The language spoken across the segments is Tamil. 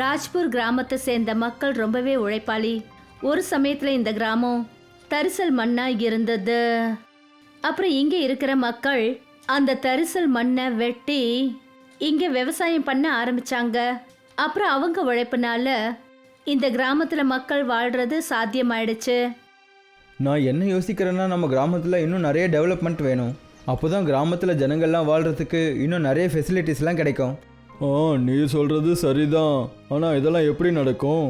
ராஜ்பூர் கிராமத்தை சேர்ந்த மக்கள் ரொம்பவே உழைப்பாளி. ஒரு சமயத்துல இந்த கிராமம் தரிசல் மண்ணா இருந்தது. அப்புறம் இங்க இருக்கிற மக்கள் அந்த தரிசல் மண்ணை வெட்டி இங்க விவசாயம் பண்ண ஆரம்பிச்சாங்க. அப்புறம் அவங்க உழைப்புனால இந்த கிராமத்துல மக்கள் வாழ்றது சாத்தியமாயிடுச்சு. நான் என்ன யோசிக்கிறேன்னா நம்ம கிராமத்தில் இன்னும் நிறைய டெவலப்மெண்ட் வேணும். அப்போ தான் கிராமத்தில் ஜனங்கள்லாம் வாழ்கிறதுக்கு இன்னும் நிறைய ஃபெசிலிட்டிஸ்லாம் கிடைக்கும். ஆ நீ சொல்கிறது சரிதான். ஆனால் இதெல்லாம் எப்படி நடக்கும்?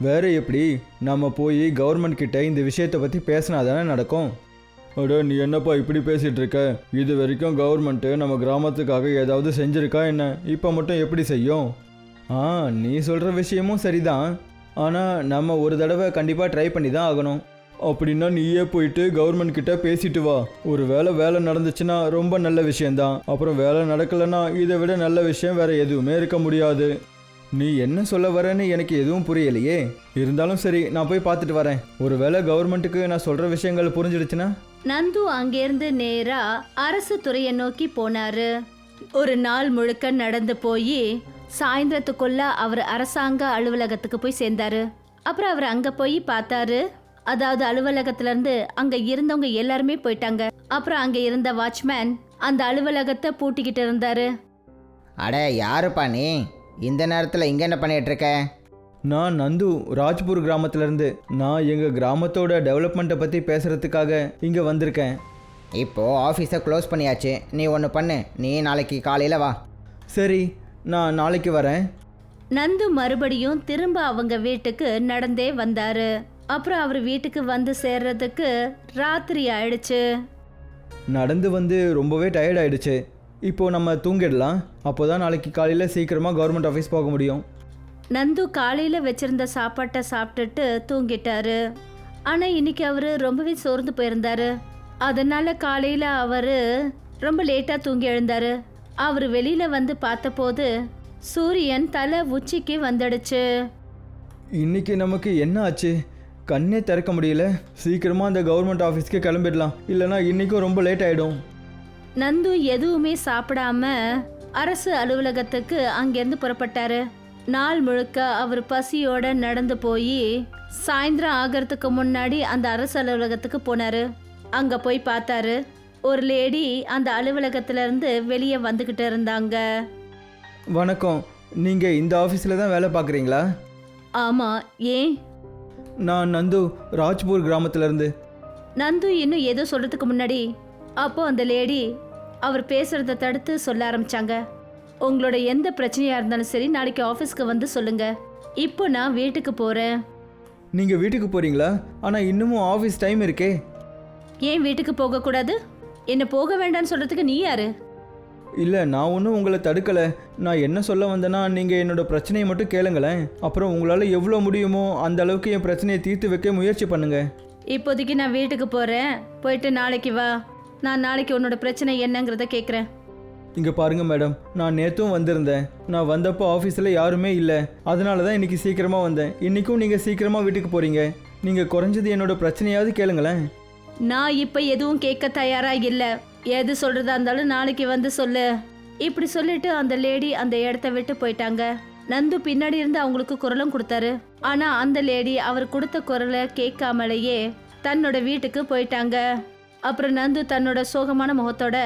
வேறு எப்படி? நம்ம போய் கவர்மெண்ட் கிட்ட இந்த விஷயத்தை பற்றி பேசினா தானே நடக்கும்? அட நீ என்னப்பா இப்படி பேசிகிட்டு இருக்க? இது வரைக்கும் கவர்மெண்ட்டு நம்ம கிராமத்துக்காக ஏதாவது செஞ்சுருக்கா என்ன? இப்போ மட்டும் எப்படி செய்யும்? ஆ நீ சொல்கிற விஷயமும் சரிதான். ஆனால் நம்ம ஒரு தடவை கண்டிப்பாக ட்ரை பண்ணி தான் ஆகணும். அப்படின்னா நீயே போயிட்டு கவர்மெண்ட் கிட்ட பேசிட்டு வா. ஒரு வேலை வேலை நடந்துச்சுன்னா ரொம்ப நல்ல விஷயம்தான். அப்புறம் வேலை நடக்கலைன்னா இதை விட நல்ல விஷயம் வேற எதுவுமே இருக்க முடியாது. நீ என்ன சொல்ல வரேன்னு எனக்கு எதுவும் புரியலையே. இருந்தாலும் சரி நான் போய் பார்த்துட்டு வரேன். ஒருவேளை கவர்மெண்ட்டுக்கு நான் சொல்கிற விஷயங்கள் புரிஞ்சிடுச்சுன்னா? நந்து அங்கேருந்து நேரா அரசு துறையை நோக்கி போனாரு. ஒரு நாள் முழுக்க நடந்து போய் சாயந்தரத்துக்குள்ள அவர் அரசாங்க அலுவலகத்துக்கு போய் சேர்ந்தாரு. அப்புறம் அவர் அங்க போய் பார்த்தாரு. அதாவது அலுவலகத்துல இருந்து அங்க இருந்தவங்க எல்லாருமே போயிட்டாங்க. அப்புறம் அங்க இருந்த வாட்ச்மேன் அந்த அலுவலகத்தை பூட்டிக்கிட்டு இருந்தாரு. அட யாருப்பா நீ? இந்த நேரத்தில் இங்கே என்ன பண்ணிட்டு இருக்க? நான் நந்து ராஜ்பூர் கிராமத்திலேருந்து. நான் எங்கள் கிராமத்தோட டெவலப்மெண்ட்டை பற்றி பேசுகிறதுக்காக இங்கே வந்திருக்கேன். இப்போது ஆஃபீஸை க்ளோஸ் பண்ணியாச்சு. நீ ஒன்று பண்ணு. நீ நாளைக்கு காலையில் வா. சரி நான் நாளைக்கு வரேன். நந்து மறுபடியும் திரும்ப அவங்க வீட்டுக்கு நடந்தே வந்தாரு. அப்புறம் அவர் வீட்டுக்கு வந்து சேர்றதுக்கு ராத்திரி ஆயிடுச்சு. நடந்து வந்து ரொம்பவே டயர்ட் ஆயிடுச்சு. இப்போது நம்ம தூங்கிடலாம். அப்போ தான் நாளைக்கு காலையில் சீக்கிரமாக கவர்மெண்ட் ஆஃபீஸ் போக முடியும். நந்து காலையில வச்சிருந்த சாப்பாட்டை சாப்பிட்டுட்டு தூங்கிட்டாரு. ஆனா இன்னைக்கு அவரு ரொம்பவே சோர்ந்து போயிருந்தாரு. அதனால காலையில அவரு ரொம்ப லேட்டா தூங்கி எழுந்தாரு. அவர் வெளியில வந்து பார்த்தபோது சூரியன் தலை உச்சிக்கு வந்துடுச்சு. இன்னைக்கு நமக்கு என்ன ஆச்சு? கண்ணே திறக்க முடியல. சீக்கிரமாக அந்த கவர்மெண்ட் ஆஃபீஸ்க்கு கிளம்பிடலாம். இல்லைனா இன்றைக்கும் ரொம்ப லேட் ஆகிடும் நந்து எதுவுமே சாப்பிடாம அரசு அலுவலகத்துக்கு அங்கேருந்து புறப்பட்டாரு. நாள் முழுக்க அவர் பசியோட நடந்து போய் சாயந்தரம் ஆகிறதுக்கு முன்னாடி அந்த அரசு அலுவலகத்துக்கு போனாரு. அங்க போய் பார்த்தாரு. ஒரு லேடி அந்த அலுவலகத்துல இருந்து வெளியே வந்துகிட்டு இருந்தாங்க. வணக்கம். நீங்கள் இந்த ஆஃபீஸில் தான் வேலை பார்க்குறீங்களா? ஆமா ஏன்? நான் நந்து ராஜ்பூர் கிராமத்திலேருந்து. நந்து இன்னும் ஏதோ சொல்றதுக்கு முன்னாடி அப்போ அந்த லேடி அவர் பேசுறத தடுத்து சொல்ல ஆரம்பிச்சாங்க. உங்களோட எந்த பிரச்சனையா இருந்தாலும் சரி நாளைக்கு ஆஃபீஸ்க்கு வந்து சொல்லுங்க. இப்போ நான் வீட்டுக்கு போறேன். நீங்கள் வீட்டுக்கு போகிறீங்களா ஆனால் இன்னமும் ஆஃபீஸ் டைம் இருக்கே. ஏன் வீட்டுக்கு போக கூடாது என்ன போக வேண்டாம்னு சொல்றதுக்கு நீ யாரு? இல்லை நான் ஒன்றும் உங்களை தடுக்கலை. நான் என்ன சொல்ல வந்தேன்னா நீங்கள் என்னோட பிரச்சனையை மட்டும் கேளுங்களேன். அப்புறம் உங்களால் எவ்வளோ முடியுமோ அந்த அளவுக்கு என் பிரச்சனையை தீர்த்து வைக்க முயற்சி பண்ணுங்க. இப்போதைக்கு நான் வீட்டுக்கு போறேன். போயிட்டு நாளைக்கு வா. நான் நாளைக்கு உன்னோட பிரச்சனை என்னங்கிறத கேட்குறேன் இங்கே பாருங்க மேடம் நான் நேற்றும் வந்திருந்தேன். நான் வந்தப்போ ஆஃபீஸில் யாருமே இல்லை. அதனால தான் இன்னைக்கு சீக்கிரமாக வந்தேன். இன்றைக்கும் நீங்கள் சீக்கிரமாக வீட்டுக்கு போகிறீங்க நீங்கள் குறைஞ்சது என்னோட பிரச்சனையாவது கேளுங்களேன். நான் இப்போ எதுவும் கேட்க தயாரா இல்ல. எது சொல்றதா இருந்தாலும் நாளைக்கு வந்து சொல்லு. இப்படி சொல்லிட்டு அந்த லேடி அந்த இடத்த விட்டு போயிட்டாங்க. நந்து பின்னாடி இருந்து அவங்களுக்கு குரலும் கொடுத்தாரு. ஆனா அந்த லேடி அவர் கொடுத்த குரலை கேட்காமலேயே தன்னோட வீட்டுக்கு போயிட்டாங்க. அப்புறம் நந்து தன்னோட சோகமான முகத்தோட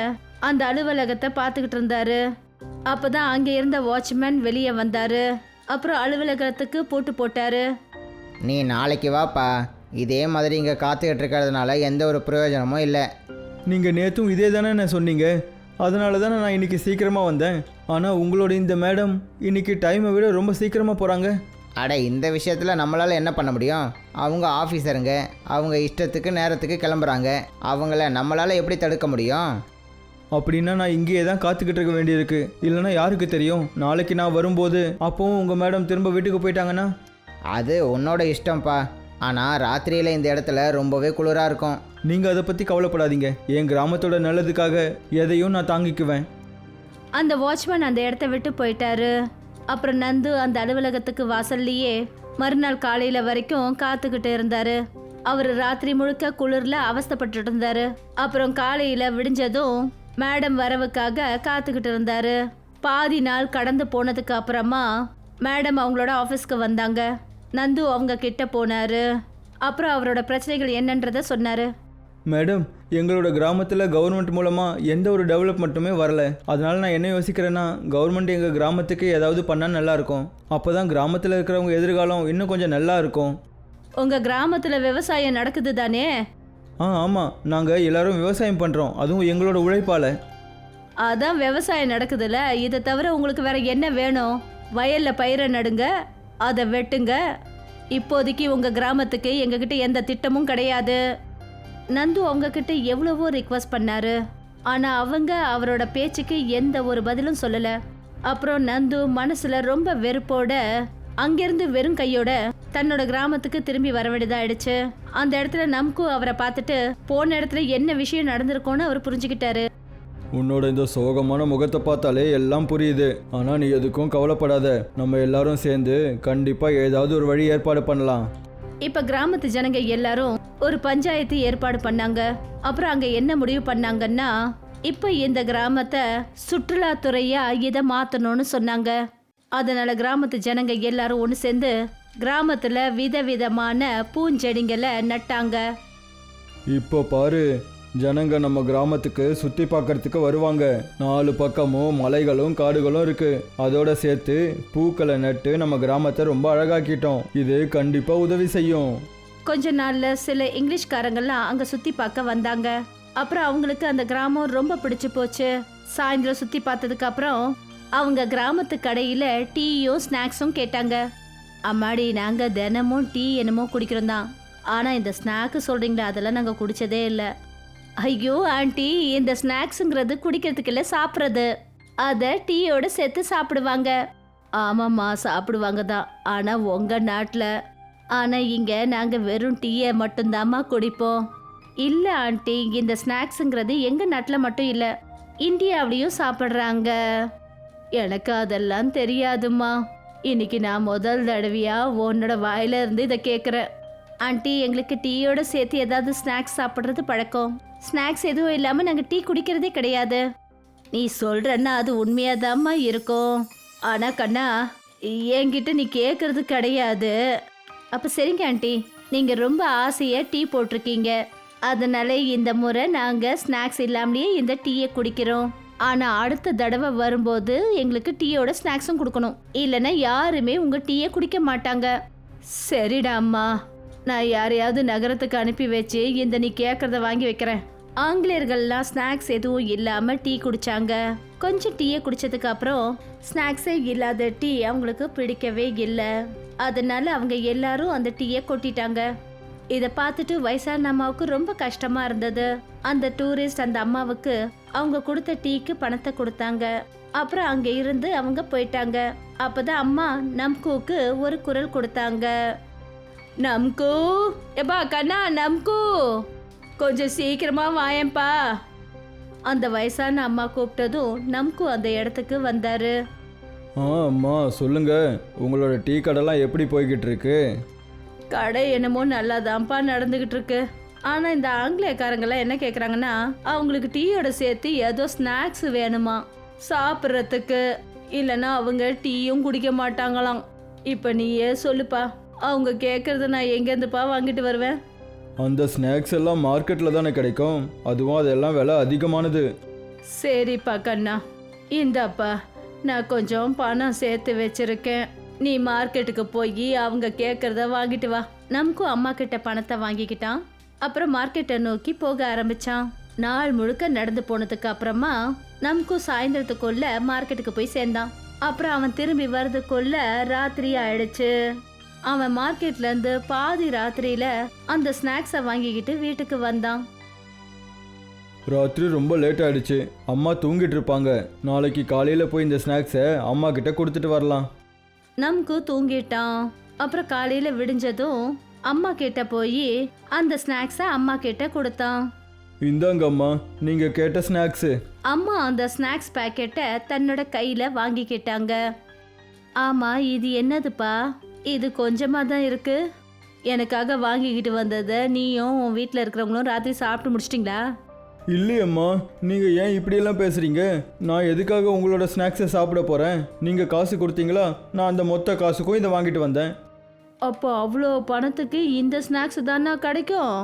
அந்த அலுவலகத்தை பார்த்துக்கிட்டு இருந்தாரு. அப்பதான் அங்க இருந்த வாட்ச்மேன் வெளியே வந்தாரு. அப்புறம் அலுவலகத்துக்கு போட்டு போட்டாரு. நீ நாளைக்கு வாப்பா. இதே மாதிரி இங்கே காத்துக்கிட்டு இருக்கிறதுனால எந்த ஒரு பிரயோஜனமும் இல்லை. நீங்கள் நேற்றும் இதே தானே நான் சொன்னீங்க. அதனால தானே நான் இன்னைக்கு சீக்கிரமாக வந்தேன். ஆனால் உங்களோட இந்த மேடம் இன்னைக்கு டைமை விட ரொம்ப சீக்கிரமாக போகிறாங்க அட இந்த விஷயத்தில் நம்மளால் என்ன பண்ண முடியும்? அவங்க ஆஃபீஸருங்க அவங்க இஷ்டத்துக்கு நேரத்துக்கு கிளம்புறாங்க. அவங்கள நம்மளால் எப்படி தடுக்க முடியும்? அப்படின்னா நான் இங்கேயே தான் காத்துக்கிட்டு இருக்க வேண்டியிருக்கு. இல்லைன்னா யாருக்கு தெரியும்? நாளைக்கு நான் வரும்போது அப்போவும் உங்கள் மேடம் திரும்ப வீட்டுக்கு போயிட்டாங்கன்னா? அது உன்னோட இஷ்டம்ப்பா. ஆனால் ராத்திரியில் இந்த இடத்துல ரொம்பவே குளிராக இருக்கும். நீங்கள் அதை பற்றி கவலைப்படாதீங்க. என் கிராமத்தோட நல்லதுக்காக எதையும் நான் தாங்கிக்குவேன். அந்த வாட்ச்மேன் அந்த இடத்த விட்டு போயிட்டாரு. அப்புறம் நந்து அந்த அலுவலகத்துக்கு வாசல்லையே மறுநாள் காலையில வரைக்கும் காத்துக்கிட்டு இருந்தாரு. அவர் ராத்திரி முழுக்க குளிர்ல அவஸ்தைப்பட்டுட்டு இருந்தாரு. அப்புறம் காலையில விடிஞ்சதும் மேடம் வரவுக்காக காத்துக்கிட்டு இருந்தாரு. பாதி நாள் கடந்து போனதுக்கு அப்புறமா மேடம் அவங்களோட ஆஃபீஸ்க்கு வந்தாங்க. நந்து அவங்க கிட்ட போனாரு. அப்புறம் அவரோட பிரச்சனைகள் என்னன்றத சொன்னாரு. மேடம் எங்களோட கிராமத்தில் கவர்மெண்ட் மூலமாக எந்த ஒரு டெவலப்மெண்ட்டுமே வரல. அதனால நான் என்ன யோசிக்கிறேன்னா கவர்மெண்ட் எங்கள் கிராமத்துக்கு ஏதாவது பண்ணால் நல்லாயிருக்கும் அப்போ தான் கிராமத்தில் இருக்கிறவங்க எதிர்காலம் இன்னும் கொஞ்சம் நல்லா இருக்கும். உங்க கிராமத்துல விவசாயம் நடக்குது தானே? ஆ ஆமாம் நாங்கள் எல்லாரும் விவசாயம் பண்ணுறோம் அதுவும் எங்களோட உழைப்பால். அதான் விவசாயம் நடக்குதுல்ல இதை தவிர உங்களுக்கு வேற என்ன வேணும்? வயல்ல பயிரை நடுங்க அதை வெட்டுங்க. இப்போதைக்கு உங்கள் கிராமத்துக்கு எங்ககிட்ட எந்த திட்டமும் கிடையாது. நந்து அவங்கக்கிட்ட எவ்வளவோ ரிக்வஸ்ட் பண்ணாரு. ஆனால் அவங்க அவரோட பேச்சுக்கு எந்த ஒரு பதிலும் சொல்லலை. அப்புறம் நந்து மனசில் ரொம்ப வெறுப்போட அங்கேருந்து வெறும் கையோட தன்னோட கிராமத்துக்கு திரும்பி வர வேண்டியதாயிடுச்சு அந்த இடத்துல நமக்கு அவரை பார்த்துட்டு போன இடத்துல என்ன விஷயம் நடந்திருக்கோன்னு அவர் புரிஞ்சுக்கிட்டாரு. உன்னோட இந்த சோகமான முகத்தை பார்த்தாலே எல்லாம் புரியுது. ஆனால் நீ எதுக்கும் கவலைப்படாத. நம்ம எல்லாரும் சேர்ந்து கண்டிப்பாக ஏதாவது ஒரு வழி ஏற்பாடு பண்ணலாம். இப்ப கிராமத்து ஜனங்க எல்லாரும் ஒரு பஞ்சாயத்து ஏற்பாடு பண்ணாங்க. அப்புறம் அங்க என்ன முடிவு பண்ணாங்கன்னா இப்ப இந்த கிராமத்தை சுற்றுலாத்துறையா இதை மாத்தணும்னு சொன்னாங்க. அதனால கிராமத்து ஜனங்க எல்லாரும் ஒன்று சேர்ந்து கிராமத்துல விதவிதமான பூஞ்செடிங்களை நட்டாங்க. இப்போ பாரு ஜனங்க நம்ம கிராமத்துக்கு சுற்றி பார்க்கறதுக்கு வருவாங்க. நாலு பக்கமும் மலைகளும் காடுகளும் இருக்கு. அதோட சேர்த்து பூக்களை நட்டு நம்ம கிராமத்தை ரொம்ப அழகாக்கிட்டோம். இது கண்டிப்பாக உதவி செய்யும். கொஞ்ச நாள்ல சில இங்கிலீஷ்காரங்கெல்லாம் அங்க சுத்தி பார்க்க வந்தாங்க. அப்புறம் அவங்களுக்கு அந்த கிராமம் ரொம்ப பிடிச்சு போச்சு. சாயந்தரம் சுத்தி பார்த்ததுக்கு அப்புறம் அவங்க கிராமத்து கடையில டீயும் ஸ்நாக்ஸும் கேட்டாங்க. அம்மாடி நாங்க தினமும் டீ என்னமோ குடிக்கிறோம் தான். ஆனா இந்த ஸ்நாக்கு சொல்றீங்களா அதெல்லாம் நாங்க குடிச்சதே இல்லை. ஐயோ ஆண்டி இந்த ஸ்நாக்ஸுங்கிறது குடிக்கிறதுக்கு இல்லை சாப்பிட்றது. அதை டீயோட சேர்த்து சாப்பிடுவாங்க. ஆமாம்மா சாப்பிடுவாங்க தான். ஆனால் உங்கள் நாட்டில். ஆனால் இங்கே நாங்கள் வெறும் டீயை மட்டும்தாம்மா குடிப்போம். இல்லை ஆண்டி இந்த ஸ்நாக்ஸுங்கிறது எங்கள் நாட்டில் மட்டும் இல்லை. இந்தியாவிலையும் சாப்பிட்றாங்க. எனக்கு அதெல்லாம் தெரியாதும்மா. இன்னைக்கு நான் முதல் தடவையாக உன்னோட வாயிலிருந்து இதை கேட்குறேன் ஆண்டி எங்களுக்கு டீயோட சேர்த்து ஏதாவது ஸ்நாக்ஸ் சாப்பிட்றது பழக்கம். ஸ்நாக்ஸ் எதுவும் இல்லாமல் நாங்கள் டீ குடிக்கிறதே கிடையாது. நீ சொல்கிறன்னா அது உண்மையாதாம்மா இருக்கும். ஆனால் கண்ணா என்கிட்ட நீ கேட்குறது கிடையாது. அப்போ சரிங்க ஆண்டி. நீங்கள் ரொம்ப ஆசையாக டீ போட்டிருக்கீங்க. அதனால இந்த முறை நாங்கள் ஸ்நாக்ஸ் இல்லாமலேயே இந்த டீயை குடிக்கிறோம். ஆனால் அடுத்த தடவை வரும்போது எங்களுக்கு டீயோட ஸ்நாக்ஸும் கொடுக்கணும். இல்லைன்னா யாருமே உங்கள் டீயை குடிக்க மாட்டாங்க. சரிடாம்மா. நான் யாரையாவது நகரத்துக்கு அனுப்பி வச்சு இந்த நீ கேட்குறத வாங்கி வைக்கிறேன். ஆங்கிலேயர்கள்லாம் ஸ்நாக்ஸ் எதுவும் இல்லாமல் டீ குடிச்சாங்க. கொஞ்சம் டீயை குடிச்சதுக்கு அப்புறம் ஸ்நாக்ஸே இல்லாத டீ அவங்களுக்கு பிடிக்கவே இல்லை. அதனால அவங்க எல்லாரும் அந்த டீயை கொட்டிட்டாங்க. இதை பார்த்துட்டு வயசான அம்மாவுக்கு ரொம்ப கஷ்டமா இருந்தது. அந்த டூரிஸ்ட் அந்த அம்மாவுக்கு அவங்க கொடுத்த டீக்கு பணத்தை கொடுத்தாங்க. அப்புறம் அங்க இருந்து அவங்க போயிட்டாங்க. அப்பதான் அம்மா நம்கூக்கு ஒரு குரல் கொடுத்தாங்க. நம்கு. எப்பா கண்ணா நம்கு. கொஞ்சம் சீக்கிரமா வாயேன்பா. அந்த வயசான அம்மா கூப்பிட்டதும் நம்கு அந்த இடத்துக்கு வந்தாரு. ஆ அம்மா சொல்லுங்க. உங்களோட டீ கடைலாம் எப்படி போய்கிட்டு இருக்கு கடை என்னமோ நல்லாதான்ப்பா நடந்துகிட்டு இருக்கு ஆனா இந்த ஆங்கிலேயக்காரங்கெல்லாம் என்ன கேக்குறாங்கன்னா அவங்களுக்கு டீயோட சேர்த்து ஏதோ ஸ்நாக்ஸ் வேணுமா? சாப்பிட்றதுக்கு. இல்லைன்னா அவங்க டீயும் குடிக்க மாட்டாங்களாம். இப்போ நீயே சொல்லுப்பா. அவங்க கேட்கறத நான் எங்கேருந்துப்பா வாங்கிட்டு வருவேன்? அந்த ஸ்நாக்ஸ் எல்லாம் மார்க்கெட்டில் தானே கிடைக்கும். அதுவும் அதெல்லாம் விலை அதிகமானது. சரிப்பா கண்ணா. இந்தாப்பா நான் கொஞ்சம் பணம் சேர்த்து வச்சிருக்கேன். நீ மார்க்கெட்டுக்கு போய் அவங்க கேட்கறத வாங்கிட்டு வா. நமக்கும் அம்மா கிட்ட பணத்தை வாங்கிக்கிட்டான். அப்புறம் மார்க்கெட்டை நோக்கி போக ஆரம்பிச்சான். நாள் முழுக்க நடந்து போனதுக்கு அப்புறமா நமக்கும் சாயந்தரத்துக்குள்ள மார்க்கெட்டுக்கு போய் சேர்ந்தான். அப்புறம் அவன் திரும்பி வர்றதுக்குள்ள ராத்திரி ஆயிடுச்சு. அவன் மார்க்கெட்ல இருந்து பாதி ராத்திரியில அந்த ஸ்நாக்ஸை வாங்கிக்கிட்டு வீட்டுக்கு வந்தான். ராத்திரி ரொம்ப லேட் ஆயிடுச்சு. அம்மா தூங்கிட்டு இருப்பாங்க. நாளைக்கு காலையில் போய் இந்த ஸ்நாக்ஸை அம்மா கிட்ட கொடுத்துட்டு வரலாம். நமக்கு தூங்கிட்டான். அப்புறம் காலையில விடிஞ்சதும் அம்மா கிட்ட போய் அந்த ஸ்நாக்ஸை அம்மா கிட்ட கொடுத்தான். இந்தாங்க அம்மா நீங்கள் கேட்ட ஸ்நாக்ஸு. அம்மா அந்த ஸ்நாக்ஸ் பாக்கெட்டை தன்னோட கையில வாங்கிக்கிட்டாங்க. ஆமா இது என்னதுப்பா? இது கொஞ்சமா தான் இருக்கு. எனக்காக வாங்கிக்கிட்டு வந்ததை நீயும் உன் வீட்டில் இருக்கிறவங்களும் ராத்திரி சாப்பிட்டு முடிச்சிட்டிங்களா? இல்லையம்மா நீங்கள் ஏன் இப்படியெல்லாம் பேசுகிறீங்க நான் எதுக்காக உங்களோட ஸ்நாக்ஸை சாப்பிட போகிறேன் நீங்கள் காசு கொடுத்தீங்களா? நான் அந்த மொத்த காசுக்கும் இதை வாங்கிட்டு வந்தேன். அப்போ அவ்வளோ பணத்துக்கு இந்த ஸ்நாக்ஸ் தானே கிடைக்கும்?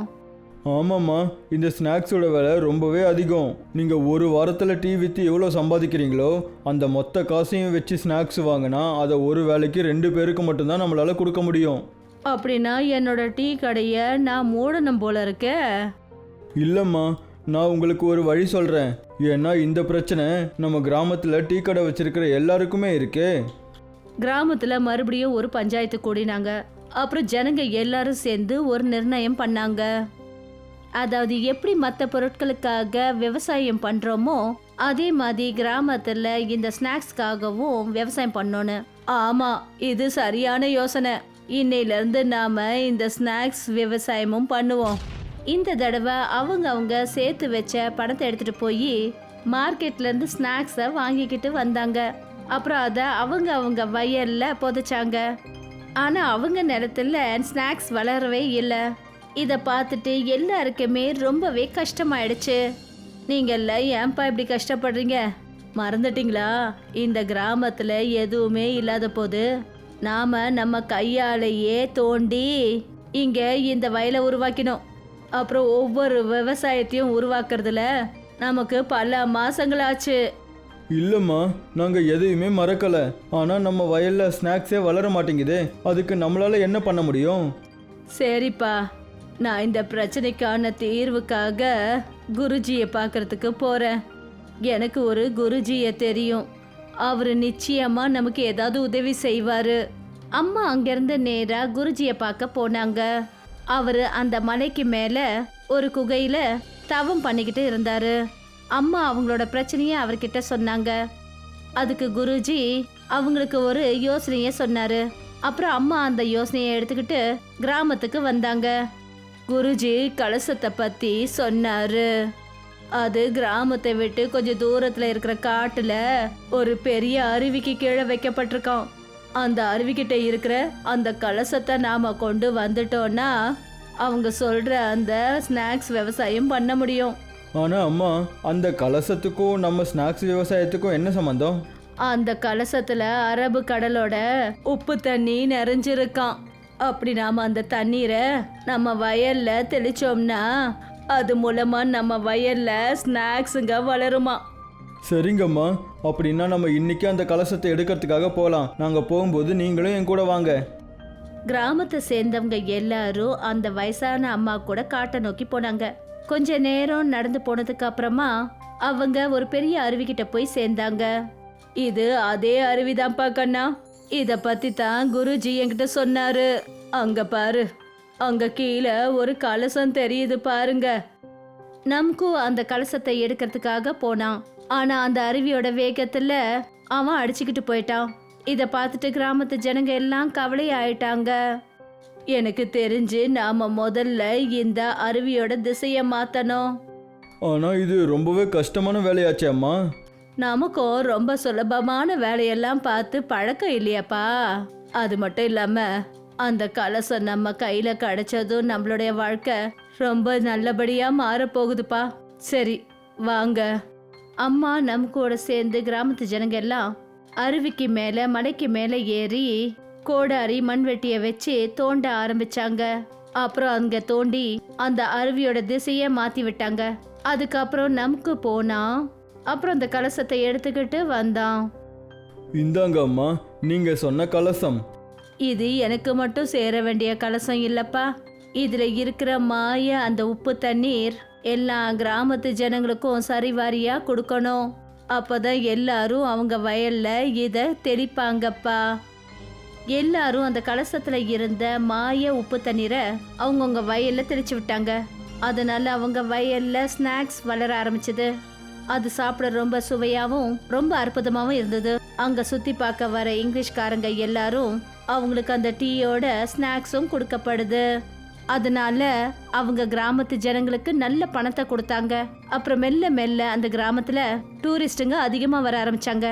ஆமாம்மா இந்த ஸ்நாக்ஸோட விலை ரொம்பவே அதிகம். நீங்கள் ஒரு வாரத்தில் டீ விற்று எவ்வளோ சம்பாதிக்கிறீங்களோ அந்த மொத்த காசையும் வச்சு ஸ்நாக்ஸ் வாங்கினா அதை ஒரு வேளைக்கு ரெண்டு பேருக்கு மட்டும்தான் நம்மளால் கொடுக்க முடியும். அப்படின்னா என்னோட டீ கடையை நான் மூடணும் போல இருக்கே. இல்லைம்மா நான் உங்களுக்கு ஒரு வழி சொல்கிறேன் ஏன்னா இந்த பிரச்சனை நம்ம கிராமத்தில் டீ கடை வச்சிருக்கிற எல்லாருக்குமே இருக்கே. கிராமத்தில் மறுபடியும் ஒரு பஞ்சாயத்து கூடினாங்க. அப்புறம் ஜனங்க எல்லாரும் சேர்ந்து ஒரு நிர்ணயம் பண்ணாங்க. அதாவது எப்படி மற்ற பொருட்களுக்காக விவசாயம் பண்ணுறோமோ அதே மாதிரி கிராமத்தில் இந்த ஸ்நாக்ஸ்க்காகவும் விவசாயம் பண்ணோன்னு. ஆமாம் இது சரியான யோசனை. இன்னையிலேருந்து நாம் இந்த ஸ்நாக்ஸ் விவசாயமும் பண்ணுவோம். இந்த தடவை அவங்க அவங்க சேர்த்து வச்ச பணத்தை எடுத்துகிட்டு போய் மார்க்கெட்லேருந்து ஸ்நாக்ஸை வாங்கிக்கிட்டு வந்தாங்க. அப்புறம் அதை அவங்க அவங்க வயலில் புதைச்சாங்க. ஆனால் அவங்க நிலத்துல ஸ்நாக்ஸ் வளரவே இல்லை. இதை பார்த்துட்டு எல்லாருக்குமே ரொம்பவே கஷ்டமாயிடுச்சு. நீங்கள்ல ஏன்பா இப்படி கஷ்டப்படுறீங்க? மறந்துட்டீங்களா? இந்த கிராமத்தில் எதுவுமே இல்லாத போது நாம் நம்ம கையாலேயே தோண்டி இங்கே இந்த வயலை உருவாக்கினோம். அப்புறம் ஒவ்வொரு விவசாயத்தையும் உருவாக்குறதுல நமக்கு பல மாசங்களாச்சு. இல்லைம்மா நாங்கள் எதையுமே மறக்கலை. ஆனால் நம்ம வயலில் ஸ்நாக்ஸே வளர மாட்டேங்குதே. அதுக்கு நம்மளால் என்ன பண்ண முடியும்? சரிப்பா. நான் இந்த பிரச்சனைக்கான தீர்வுக்காக குருஜியை பார்க்கறதுக்கு போகிறேன் எனக்கு ஒரு குருஜியை தெரியும். அவர் நிச்சயமாக நமக்கு ஏதாவது உதவி செய்வார். அம்மா அங்கேருந்து நேராக குருஜியை பார்க்க போனாங்க. அவர் அந்த மலைக்கு மேலே ஒரு குகையில் தவம் பண்ணிக்கிட்டு இருந்தார். அம்மா அவங்களோட பிரச்சனையை அவர்கிட்ட சொன்னாங்க. அதுக்கு குருஜி அவங்களுக்கு ஒரு யோசனையை சொன்னார். அப்புறம் அம்மா அந்த யோசனையை எடுத்துக்கிட்டு கிராமத்துக்கு வந்தாங்க. குருஜி கலசத்தை பத்தி சொன்னாரு. அது கிராமத்தை விட்டு கொஞ்சம் தூரத்துல இருக்கிற காட்டுல ஒரு பெரிய அருவிக்கு கீழே வைக்கப்பட்டிருக்கான் அந்த அருவிக்கிட்ட இருக்கிற அந்த கலசத்தை நாம கொண்டு வந்துட்டோம்னா அவங்க சொல்ற அந்த ஸ்நாக்ஸ் விவசாயம் பண்ண முடியும். ஆனால் அம்மா அந்த கலசத்துக்கும் நம்ம ஸ்நாக்ஸ் விவசாயத்துக்கும் என்ன சம்மந்தம் அந்த கலசத்துல அரபு கடலோட உப்பு தண்ணி நிறைஞ்சிருக்கான் அப்படி நாம அந்த தண்ணீரை நம்ம வயல்ல தெளிச்சோம்னா அது மூலமா நம்ம வயல்ல ஸ்நாக்ஸுங்க வளருமா? சரிங்கம்மா. அப்படின்னா நம்ம இன்னைக்கு அந்த கலசத்தை எடுக்கிறதுக்காக போகலாம் நாங்கள் போகும்போது நீங்களும் என் கூட வாங்க. கிராமத்தை சேர்ந்தவங்க எல்லாரும் அந்த வயசான அம்மா கூட காட்டை நோக்கி போனாங்க. கொஞ்ச நேரம் நடந்து போனதுக்கு அப்புறமா அவங்க ஒரு பெரிய அருவிக்கிட்ட போய் சேர்ந்தாங்க. இது அதே அருவிதான்ப்பா கண்ணா. இத பத்தி தான் குருஜி என்கிட்ட சொன்னாரு. அங்க பாரு அங்க கீழே ஒரு கலசம் தெரியுது பாருங்க. நம்கு அந்த கலசத்தை எடுக்கிறதுக்காக போனான். ஆனா அந்த அருவியோட வேகத்துல அவன் அடிச்சுக்கிட்டு போயிட்டான். இத பார்த்துட்டு கிராமத்து ஜனங்க எல்லாம் கவலை ஆயிட்டாங்க எனக்கு தெரிஞ்சு நாம முதல்ல இந்த அருவியோட திசையை மாத்தணும். ஆனால் இது ரொம்பவே கஷ்டமான வேலையாச்சே அம்மா. நமக்கும் ரொம்ப சுலபமான வேலையெல்லாம் பார்த்து பழக்கம் இல்லையாப்பா. அது மட்டும் இல்லாம அந்த கலசம் நம்ம கையில கிடைச்சதும் நம்மளுடைய வாழ்க்கை ரொம்ப நல்லபடியா மாறப்போகுதுப்பா சரி வாங்க. அம்மா நம்ம கூட சேர்ந்து கிராமத்து ஜனங்க எல்லாம் அருவிக்கு மேல மலைக்கு மேல ஏறி கோடாரி மண்வெட்டிய வச்சு தோண்ட ஆரம்பிச்சாங்க. அப்புறம் அங்க தோண்டி அந்த அருவியோட திசையை மாத்தி விட்டாங்க. அதுக்கப்புறம் நமக்கு போனா அப்புறம் அந்த கலசத்தை எடுத்துக்கிட்டு வந்தான். இந்தாங்க அம்மா நீங்கள் சொன்ன கலசம். இது எனக்கு மட்டும் சேர வேண்டிய கலசம் இல்லப்பா. இதுல இருக்கிற மாய அந்த உப்பு தண்ணீர் எல்லா கிராமத்து ஜனங்களுக்கும் சரிவாரியா கொடுக்கணும். அப்பதான் எல்லாரும் அவங்க வயல்ல இத தெளிப்பாங்கப்பா. எல்லாரும் அந்த கலசத்துல இருந்த மாய உப்பு தண்ணீரை அவங்கவுங்க வயல்ல தெளிச்சு விட்டாங்க. அதனால அவங்க வயல்ல ஸ்நாக்ஸ் வளர ஆரம்பிச்சது. அது சாப்பிட ரொம்ப சுவையாவும் ரொம்ப அற்புதமாவும் இருந்தது. அங்க சுத்தி பார்க்க வர இங்கிலீஷ்காரங்க எல்லாரும் அவங்களுக்கு அந்த டீயோட ஸ்நாக்ஸும் கொடுக்கப்படுது. அதனால அவங்க கிராமத்து ஜனங்களுக்கு நல்ல பணத்தை கொடுத்தாங்க. அப்புறம் மெல்ல மெல்ல அந்த கிராமத்துல டூரிஸ்ட்டுங்க அதிகமா வர ஆரம்பிச்சாங்க.